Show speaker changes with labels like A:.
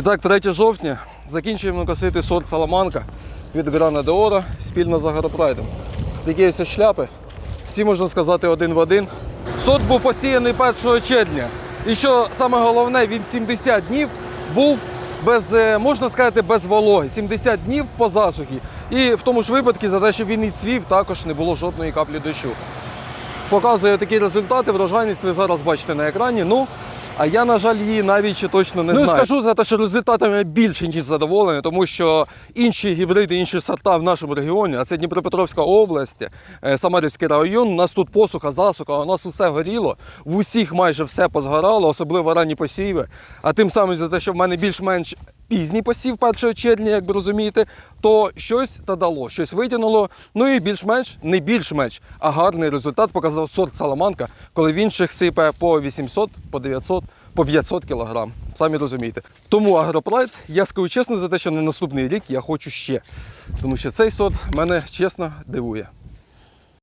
A: І так, 3 жовтня закінчуємо косити сорт Саламанка від Грана де Ора спільно з Агропрайдом. Такі ось шляпи. Всі можна сказати один в один. Сорт був посіяний 1 червня. І що саме головне, він 70 днів був без, е, можна сказати, без вологи. 70 днів по засухі. І в тому ж випадку, за те, що він і цвів, також не було жодної каплі дощу. Показує такі результати, врожайність ви зараз бачите на екрані. Ну, а я, на жаль, її навіть точно не
B: Ну,
A: знаю. Ну скажу за те, що результатами я більше ніж задоволений, тому що інші гібриди, інші сорта в нашому регіоні, а це Дніпропетровська область, е, Самарівський район, у нас тут посуха, засуха, у нас усе горіло, в усіх майже все позгорало, особливо ранні посіви. А тим самим за те, що в мене більш-менш пізній посів 1 червня, як ви розумієте, то щось та дало, щось витягнуло. Ну і більш-менш, не більш-менш, а гарний результат показав сорт Саламанка, коли в інших сипе по 800, по 900, по 500 кілограм. Самі розумієте. Тому Агропрайд, я скажу чесно за те, що на наступний рік я хочу ще. Тому що цей сорт мене чесно дивує.